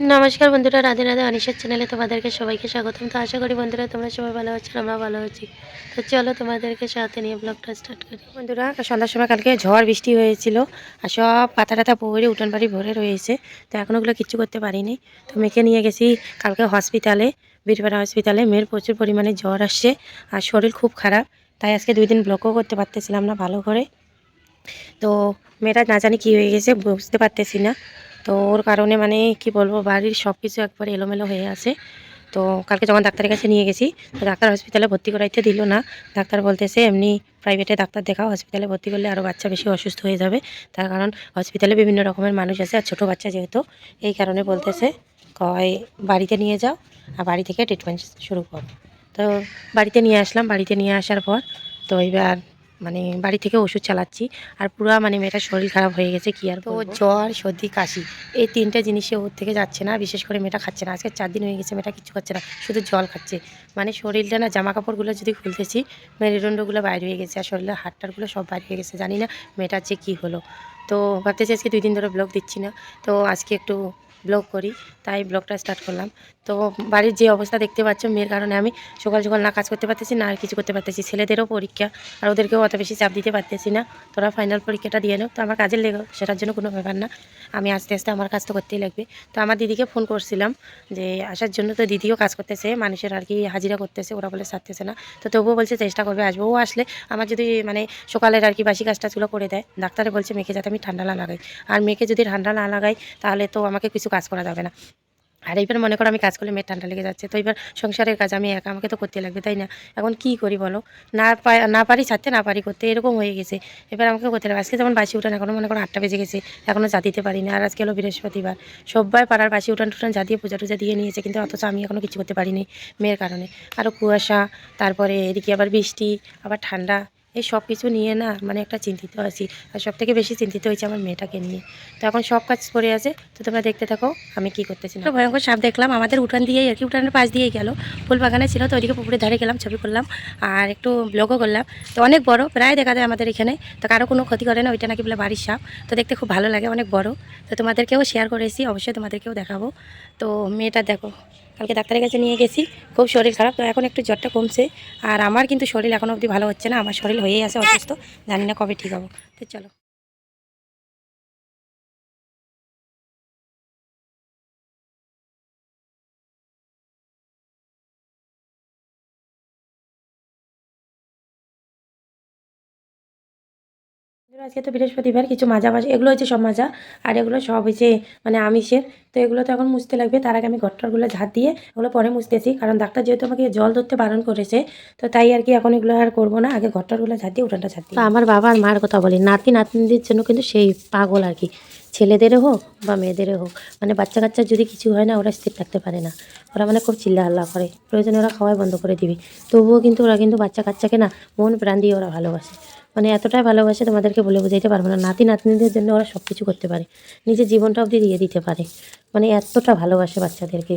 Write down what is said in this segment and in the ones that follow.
নমস্কার বন্ধুরা, রাধে রাধে অনিশের চ্যানেলে তোমাদেরকে সবাইকে স্বাগতম। তো আশা করি বন্ধুরা তোমরা সবাই ভালো আছো আমরা ভালো আছি। তো চলো তোমাদেরকে সাথে নিয়ে ব্লগটা স্টার্ট করি। বন্ধুরা, সন্ধ্যার সময় কালকে ঝড়, বৃষ্টি হয়েছিল আর সব পাতা টাতা পড়ে, উঠান বাড়ি ভরে রয়েছে। তো এখন ওগুলো কিচ্ছু করতে পারিনি। তো মেয়েকে নিয়ে গেছি কালকে হসপিটালে বীরপাড়া হসপিটালে মেয়ের প্রচুর পরিমাণে জ্বর আসছে আর শরীর খুব খারাপ। তাই আজকে দুই দিন ব্লকও করতে পারতেছিলাম না ভালো করে। তো মেয়েটা না জানি কী হয়ে গেছে, বুঝতে পারতেছি না। তো ওর কারণে মানে কি বলব, বাড়ির সব কিছু একবারে এলোমেলো হয়ে আছে। তো কালকে যখন ডাক্তারের কাছে নিয়ে গেছি, তো ডাক্তার হসপিটালে ভর্তি করাইতে দিল না। ডাক্তার বলতেছে, এমনি প্রাইভেটে ডাক্তার দেখাও হসপিটালে ভর্তি করলে আরও বাচ্চা বেশি অসুস্থ হয়ে যাবে। তার কারণ হসপিটালে বিভিন্ন রকমের মানুষ আছে আর ছোটো বাচ্চা যেহেতু, এই কারণে বলতেছে, কয়, বাড়িতে নিয়ে যাও আর বাড়ি থেকে ট্রিটমেন্ট শুরু কর। তো বাড়িতে নিয়ে আসলাম। বাড়িতে নিয়ে আসার পর তো এবার মানে বাড়ি থেকে ওষুধ চালাচ্ছি। আর পুরো মানে মেয়েটার শরীর খারাপ হয়ে গেছে কি আর তো জ্বর সর্দি কাশি এই তিনটে জিনিসে ওর থেকে যাচ্ছে না বিশেষ করে মেয়েটা খাচ্ছে না। আজকে চার দিন হয়ে গেছে মেয়েটা কিছু খাচ্ছে না শুধু জল খাচ্ছে। মানে শরীরটা না জামা কাপড়গুলো যদি খুলতেছি মেরুদণ্ডগুলো বাইরে হয়ে গেছে আর শরীরের হাটটারগুলো সব বাইরে হয়ে গেছে জানি না মেয়েটার যে কী হলো। তো ভাবতেছি আজকে দুই দিন ধরে ব্লগ দিচ্ছি না। তো আজকে একটু ব্লগ করি, তাই ব্লগটা স্টার্ট করলাম। তো বাড়ির যে অবস্থা দেখতে পাচ্ছ, মেয়ের কারণে আমি সকাল সকাল না কাজ করতে পারতেছি না, আর কিছু করতে পারতেছি। ছেলেদেরও পরীক্ষা, আর ওদেরকেও অত বেশি চাপ দিতে পারতেছি না। তোরা ফাইনাল পরীক্ষাটা দিয়ে নাও। তো আমার কাজের লেগে, সেটার জন্য কোনো ব্যাপার না। আমি আস্তে আস্তে আমার কাজ তো করতেই লাগবে। তো আমার দিদিকে ফোন করছিলাম যে, আসার জন্য তো দিদিও কাজ করতেছে, মানুষের আর কি হাজিরা করতেছে, ওরা বলে সারতেছে না। তো তবুও বলছে চেষ্টা করবে আসব। ও আসলে আমার যদি মানে সকালের আর কি বাসি কাজটাগুলো করে দেয়, ডাক্তারে বলছে, মেয়েকে যাতে আমি ঠান্ডা না লাগাই। আর মেয়েকে যদি ঠান্ডা না লাগাই, তাহলে তো আমাকে কিছু কাজ করা যাবে না। আর এইবার মনে করো আমি কাজ করলে মেয়ের ঠান্ডা লেগে যাচ্ছে, তো এবার সংসারের কাজ আমি একা আমাকে তো করতে লাগবে, তাই না? এখন কি করি বলো? না না পারি ছাড়তে, না পারি করতে, এরকম হয়ে গেছে। এবার আমাকে করতে লাগবে। আজকে যেমন বাসি উঠান এখনও মনে করো আটটা বেজে গেছে এখনও যা দিতে পারিনি আর আজকে হলো বৃহস্পতিবার। সবাই পাড়ার বাসি উঠান টুটান যা দিয়ে পূজা টুজা দিয়ে নিয়েছে, কিন্তু অথচ আমি এখনও কিছু করতে পারিনি মেয়ের কারণে। আরও কুয়াশা, তারপরে এদিকে আবার বৃষ্টি, আবার ঠান্ডা। এই সব কিছু নিয়ে না মানে একটা চিন্তিত আছি। আর সব থেকে বেশি চিন্তিত হয়েছে আমার মেয়েটাকে নিয়ে। তো এখন সব কাজ করে আছে, তো তোমরা দেখতে থাকো আমি কি করতেছি তো ভয়ঙ্কর সাপ দেখলাম, আমাদের উঠান দিয়েই আর কি, উঠানের পাশ দিয়েই গেল। ফুল বাগানে ছিল, তো ওইদিকে পুকুরের ধারে গেলাম, ছবি করলাম, আর একটু ব্লগও করলাম। তো অনেক বড়, প্রায় দেখা যায় আমাদের এখানে, তো কারও কোনো ক্ষতি করে না, ওইটা নাকি বলে বাড়ির সাপ। তো দেখতে খুব ভালো লাগে, অনেক বড়। তো তোমাদেরকেও শেয়ার করেছি, অবশ্যই তোমাদেরকেও দেখাবো। তো মেয়েটা দেখো কালকে ডাক্তারের কাছে নিয়ে গেছি, খুব শরীর খারাপ, তো এখন একটু জ্বরটা কমছে। আর আমার কিন্তু শরীর এখন অবধি ভালো হচ্ছে না, আমার শরীর হয়েই আছে, অসুস্থ, জানি না কবে ঠিক হব। তো চলো। আজকে তো বৃহস্পতিবার, কিছু মাজা বাজ এগুলো হচ্ছে সব মাজা, আর এগুলো সব হচ্ছে মানে আমিষের। তো এগুলো তো এখন মুছতে লাগবে, তার আগে আমি ঘরটারগুলো ঝাঁট দিয়ে ওগুলো পরে মুছতেছি, কারণ ডাক্তার যেহেতু আমাকে জল ধরতে বারণ করেছে, তো তাই আর কি এখন এগুলো আর করব না, আগে ঘরটারগুলো ঝাঁট দিয়ে, উঠানটা ঝাঁট দিয়ে। আমার বাবা আর মার কথা বলি, নাতি নাতনিদের জন্য কিন্তু সেই পাগল আর কি। ছেলেদেরও হোক বা মেয়েদেরও হোক মানে বাচ্চা কাচ্চার যদি কিছু হয় না, ওরা স্থির থাকতে পারে না। ওরা মানে খুব চিল্লা হাল্লা করে, প্রয়োজনে ওরা খাওয়াই বন্ধ করে দিবে। তবুও কিন্তু ওরা কিন্তু বাচ্চা কাচ্চাকে না, মন প্রাণ দিয়ে ওরা ভালোবাসে। মানে এতটাই ভালোবাসে তোমাদেরকে বলে বুঝাইতে পারব না। নাতি নাতনিদের জন্য ওরা সব কিছু করতে পারে। নিজের জীবনটা অবধি দিয়ে দিতে পারে। মানে এতটা ভালোবাসে বাচ্চাদেরকে।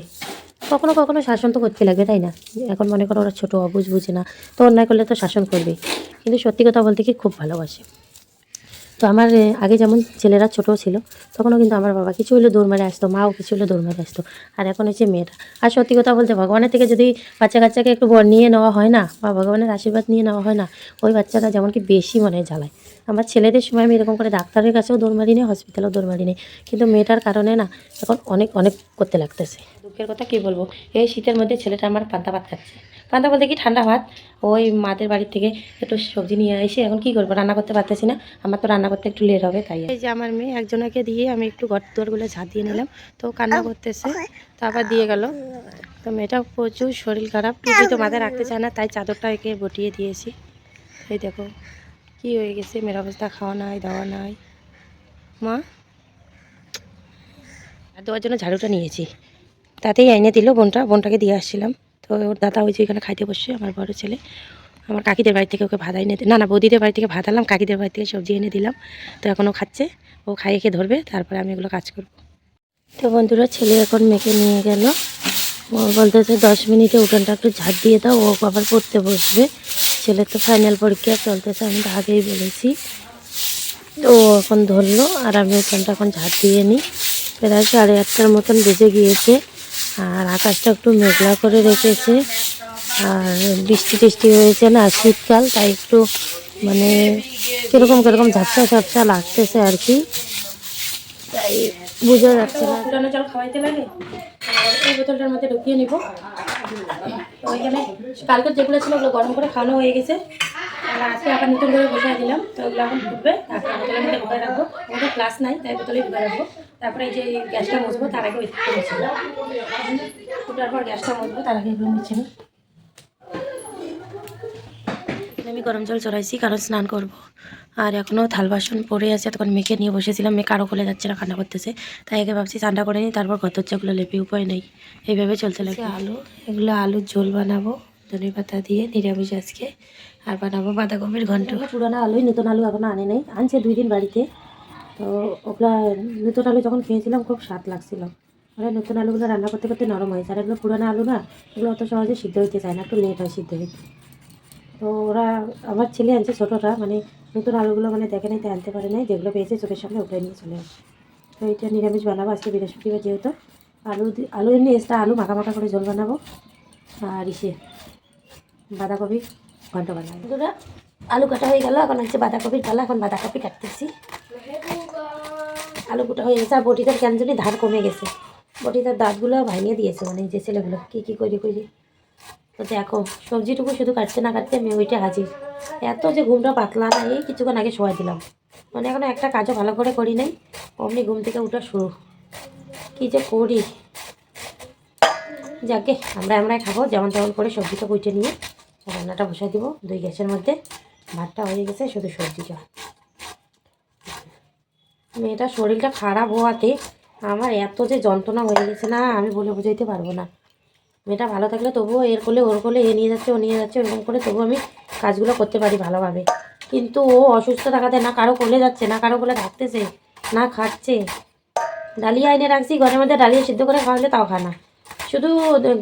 কখনো কখনো শাসন তো করতে লাগবে তাই না? এখন মনে করো ওরা ছোটো অবুঝ বুঝে না। তো অন্যায় করলে তো শাসন করবে কিন্তু সত্যি কথা বলতে কি খুব ভালোবাসে। তো আমার আগে যেমন ছেলেরা ছোটো ছিল, তখনও কিন্তু আমার বাবা কিছু হলে দৌড় মারে আসতো, মাও কিছু হলে দৌড় মারে আসতো। আর এখন হচ্ছে মেয়েটা আর সত্যি কথা বলতে ভগবানের থেকে যদি বাচ্চা কাচ্চাকে একটু বর নিয়ে নেওয়া হয় না, বা ভগবানের আশীর্বাদ নিয়ে নেওয়া হয় না, ওই বাচ্চারা যেমন কি বেশি মনে জ্বালায়। আমার ছেলেদের সময় আমি এরকম করে ডাক্তারের কাছেও দৌড় মারি নি হসপিটালেও দৌড় মারি নি কিন্তু মেয়েটার কারণে না, এখন অনেক অনেক করতে লাগতেছে। দুঃখের কথা কি বলব? এই শীতের মধ্যে ছেলেটা আমার পান্তা ভাত খাচ্ছে। পান্তা বলতে কি ঠান্ডা ভাত। ওই মাদের বাড়ির থেকে একটু সবজি নিয়ে এসে এখন কি করব? রান্না করতে পারতেছি না। আমার তো রান্না করতে একটু লেট হবে, তাই এই যে আমার মেয়ে একজনকে দিয়ে আমি একটু ঘর দুয়ারগুলো ঝাঁট দিয়ে নিলাম। তো কান্না করতেছে, তো আবার দিয়ে গেল। তো মেয়েটা প্রচুর শরীর খারাপ টুপি তো মাথায় রাখতে চায় না, তাই চাদরটা একে বটিয়ে দিয়েছি। এই দেখো, কি হয়ে গেছে? মেয়ের অবস্থা, খাওয়া নাই, দাওয়া নাই। মা? আর দেওয়ার জন্য ঝাড়ুটা নিয়েছি। তাতেই এনে দিল, বোনটা, বোনটাকে দিয়ে আসছিলাম। ওর দাদা ওই যে এখানে খাইতে বসছে, আমার বড় ছেলে। আমার কাকিদের বাড়ি থেকে ওকে ভাত এনে না না, বৌদিদের বাড়ি থেকে ভাত আনলাম, কাকিদের বাড়ি থেকে সবজি এনে দিলাম। তো এখনও খাচ্ছে, ও খাইয়ে খেয়ে ধরবে, তারপরে আমি এগুলো কাজ করব। তো বন্ধুরা, ছেলে এখন মেয়েকে নিয়ে গেল। ও বলতেছে, দশ মিনিটে উঠানটা একটু ঝাড় দিয়ে দাও, ও আবার পড়তে বসবে। ছেলের তো ফাইনাল পরীক্ষা চলতেছে, আমি তো আগেই বলেছি। তো ও এখন ধরলো, আর আমি উঠানটা এখন ঝাড় দিয়ে নিই। প্রায় সাড়ে আটটার মতন বেজে গিয়েছে। আর আকাশটা একটু মেঘলা করে রেখেছে। আর বৃষ্টি টিষ্টি হয়েছে না শীতকাল, তাই একটু মানে কীরকম কীরকম ঝাপসা ঝাপসা লাগতেছে আর কি। তাই বোঝা যাচ্ছে না। জল খাওয়াইতে লাগে এই বোতলটার মধ্যে ঢুকিয়ে নিব। ওইখানে কালকের যেগুলো ছিল ওগুলো গরম করে খাওয়ানো হয়ে গেছে। আর আজকে আবার নতুন করে বসাই দিলাম। তো ওগুলো এখন ফুটবে। বোতলের মধ্যে ঢুকায় রাখব। আমাদের ক্লাস নাই, তাই বোতলে ঢুকায় রাখব। তারপরে এই যে গ্যাসটা মুছবো তার আগে ওই মুছে ফুটার পর গ্যাসটা মুছবো তার আগে এগুলো মুছে নিই। আমি গরম জল চড়াইছি কারণ স্নান করব। আর এখনও থাল বাসন পড়ে আছে তখন মেখে নিয়ে বসেছিলাম। মেয়ে কারও কোলে যাচ্ছে না কান্না করতেছে। তাই আগে ভাবছি ঠান্ডা করে নিই তারপর গত যেগুলো লেপি উপায় নেই। এইভাবে চলতে লাগে আলু এগুলো আলুর ঝোল বানাবো ধনে পাতা দিয়ে নিরামিষ আজকে। আর বানাবো বাঁধাকপির ঘন্ট। পুরানো আলুই নতুন আলু এখনও আনে নাই আনছে দুই দিন বাড়িতে। তো ওগুলা নতুন আলু যখন খেয়েছিলাম, খুব স্বাদ লাগছিল। মানে নতুন আলুগুলো রান্না করতে করতে নরম হয়েছে আর এগুলো পুরানো আলু না, এগুলো অত সহজে সিদ্ধ হইতে চায় না, একটু লেট হয় সিদ্ধ হইতে। তো ওরা, আমার ছেলে আনছে ছোটোটা মানে নতুন আলুগুলো মানে দেখে নাই তাই আনতে পারে নাই, যেগুলো পেয়েছে চোখের সামনে ওগুলো নিয়ে চলে আসে। তো এটা নিরামিষ বানাবো আজকে বৃহস্পতিবার যেহেতু। আলু আলু এমনি এক্সট্রা আলু মাখা মাখা করে ঝোল বানাবো। আর ইসে বাঁধাকপি ঘন্ট বানাবো। আলু কাটা হয়ে গেল, এখন হচ্ছে বাঁধাকপির পালা, এখন বাঁধাকপি কাটতেছি। আলু কুটা হয়ে গেছে, আর বটিটার কেন জানি ধার কমে গেছে। বটিটার দাঁতগুলো ভাঙিয়ে দিয়েছে মানে যে ছেলেগুলো, কী কী করি করি। তো দেখো, সবজিটুকু শুধু কাটতে না কাটতে আমি ওইটা হাজির। এত যে ঘুমটা পাতলা না, এই কিছুক্ষণ আগে শোয়া দিলাম। মানে এখনও একটা কাজও ভালো করে করি নাই, অমনি ঘুম থেকে উঠা শুরু। কী যে করি? যাকে, আমরা আমরাই খাব, যেমন তেমন করে সবজিটা কুইটে নিয়ে রান্নাটা বসাই দিব। দুই গ্যাসের মধ্যে ভাতটা হয়ে গেছে, শুধু সবজিটা মেয়েটার শরীরটা খারাপ হওয়াতে আমার এত যে যন্ত্রণা হয়ে গেছে না, আমি বলে বোঝাইতে পারব না। মেয়েটা ভালো থাকলে তবুও এর করলে ওর করলে এ নিয়ে যাচ্ছে, ও নিয়ে যাচ্ছে, ওরকম করে তবু আমি কাজগুলো করতে পারি ভালোভাবে। কিন্তু ও অসুস্থ থাকাতে না, কারও কোলে যাচ্ছে না, কারও কোলে থাকতেছে না খাচ্ছে। ডালিয়া এনে রাখছি, ঘরের মধ্যে ডালিয়া সিদ্ধ করে খাওয়ালে তাও খায় না। শুধু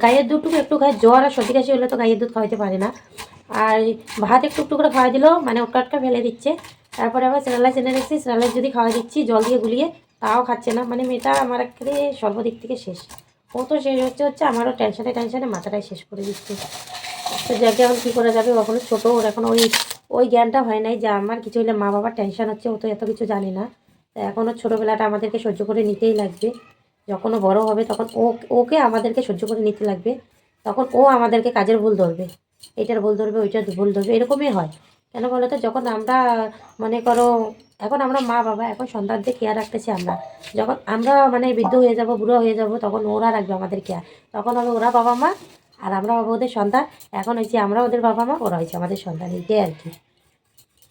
গায়ের দুধটুকু একটু খায়, জ্বর আর সর্দি কাশি হলে তো গায়ের দুধ খাওয়াইতে পারে না। আর ভাত একটু একটু করে খাওয়াই দিলেও মানে ওটকা ফেলে দিচ্ছে। তারপরে আবার স্যালাইস এনে রেখেছি স্যালাইস যদি খাওয়া দিচ্ছি, জল দিয়ে গুলিয়ে, তাও খাচ্ছে না। মানে মেয়েটা আমার একেবারে সর্বদিক থেকে শেষ। ও তো শেষ হচ্ছে হচ্ছে আমারও টেনশনে টেনশনে মাথাটাই শেষ করে দিচ্ছে। তো যাকে এখন কী করা যাবে, ও এখনও ছোটো, ওর এখন ওই ওই জ্ঞানটা হয় নাই যে আমার কিছু হলে মা বাবার টেনশন হচ্ছে, ও তো এত কিছু জানে না। তো এখনও ছোটোবেলাটা আমাদেরকে সহ্য করে নিতেই লাগবে। যখন বড় হবে তখন ও, ওকে আমাদেরকে সহ্য করে নিতে লাগবে। তখন ও আমাদেরকে কাজের ভুল ধরবে, এটার ভুল ধরবে, ওইটার ভুল ধরবে, এরকমই হয়। কেন বলো তো? যখন আমরা মনে করো এখন আমরা মা বাবা এখন সন্তানদের কেয়ার রাখতেছি আমরা। যখন আমরা মানে বৃদ্ধ হয়ে যাব বুড়ো হয়ে যাব তখন ওরা রাখবে আমাদের কেয়ার তখন হবে ওরা বাবা মা আর আমরা হব ওদের সন্তান। এখন হয়েছি আমরা ওদের বাবা মা ওরা হয়েছে আমাদের সন্তান। এইটাই আর কি।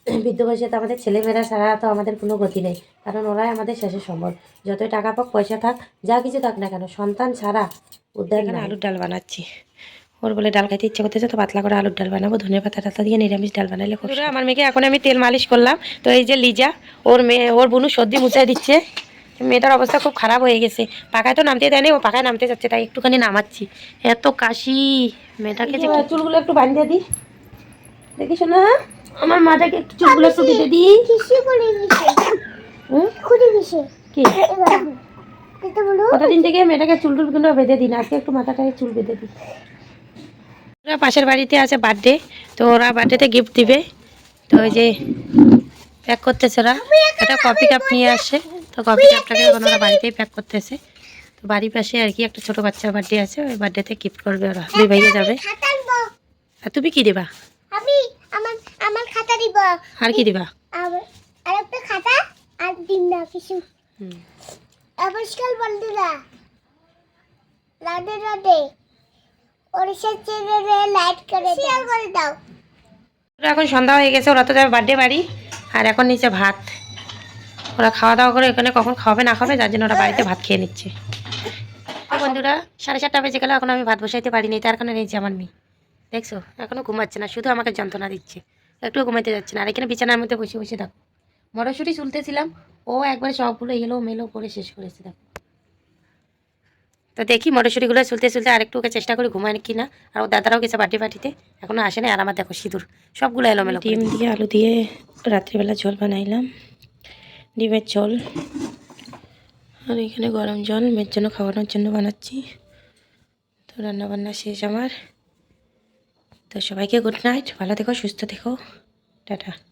বৃদ্ধ বয়সে তো আমাদের ছেলেমেয়েরা ছাড়া তো আমাদের কোনো গতি নেই। কারণ ওরাই আমাদের শেষের সম্বল। যতই টাকা পাক পয়সা থাক যা কিছু থাক না কেন সন্তান ছাড়া উদ্ধার এখানে আলুর ডাল বানাচ্ছি। ওর বলে ডাল খাইতে ইচ্ছে করতেছে তো পাতলা করে আলুর ডাল বানাবো ধনে পাতা টাতা দিয়ে নিরামিষ ডাল বানাইলে খুব আমার মেয়েকে এখন আমি তেল মালিশ করলাম। তো এই যে লিজা ওর মেয়ে ওর বুনু সর্দি মুছাই দিচ্ছে। মেয়েটার অবস্থা খুব খারাপ হয়ে গেছে। পাকায় তো নামতে দেয়নি ও পাকায় নামতে যাচ্ছে তাই একটুখানি নামাচ্ছি। এত কাশি। মেয়েটাকে চুলগুলো একটু বাঁধিয়ে দিই দেখি শোনা আমার মাটাকে একটু চুলগুলো একটু বেঁধে দিই হুম? কি? কতদিন থেকে মেয়েটাকে চুল টুলগুলো বেঁধে দিন আজকে একটু মাথাটাকে চুল বেঁধে দিই। ওরা পাশের বাড়িতে আছে বার্থডে তো ওরা বার্থডেতে গিফট দিবে। তো ওই যে প্যাক করতেছে ওরা। একটা কফি কাপ নিয়ে আসে। তো কফি কাপটাকে এখন ওরা বাড়িতেই প্যাক করতেছে। তো বাড়ির পাশে আর কি একটা ছোট বাচ্চার বার্থডে আছে ওই বার্থডেতে গিফট করবে ওরা। দুই ভাইয়ে যাবে। আর তুমি কি দিবা? আমি আমার আমার খাতা দিব। আর কি দিবা? আর আর একটা খাতা আর দিন না কিছু। হুম। নমস্কার বন্ধুরা। রাধে রাধে। ওড়িশা চ্যানেলে লাইক করে শেয়ার করে দাও। ওরা এখন সন্ধ্যা হয়ে গেছে ওরা তো যাবে বার্থডে বাড়ি আর এখন নিচে ভাত। ওরা খাওয়া দাওয়া করে এখানে কখন খাবে না খাবে যার জন্য ওরা বাড়িতে ভাত খেয়ে নিচ্ছে। বন্ধুরা সাড়ে চারটা বেজে গেলে এখন আমি ভাত বসাইতে পারিনি তার কারণে নিয়েছি আমার মেয়ে। দেখছ এখনও ঘুমাচ্ছে না শুধু আমাকে যন্ত্রণা দিচ্ছে। একটু ঘুমাইতে যাচ্ছে না আর এখানে বিছানার মধ্যে বসে বসে দেখো। মটরশুঁটি চুলতেছিলাম ও একবারে সবগুলো এলো মেলো করে শেষ করেছে দেখো। তো দেখি মটরশুঁটিগুলো চলতে চলতে আরেকটু ওকে চেষ্টা করি ঘুমায় কি না আর ও দাদারাও গেছে বাটি বাটিতে। এখনও আসে না আর আমার দেখো সিঁদুর। সবগুলো এলোমেলো ডিম দিয়ে আলু দিয়ে রাত্রিবেলা ঝোল বানাইলাম। ডিমের ঝোল। আর এখানে গরম জল। মেয়ের জন্য খাওয়ানোর জন্য বানাচ্ছি। তো রান্না বান্না শেষ আমার। তো সবাইকে গুড নাইট। ভালো থেকো সুস্থ থেকো। টাটা।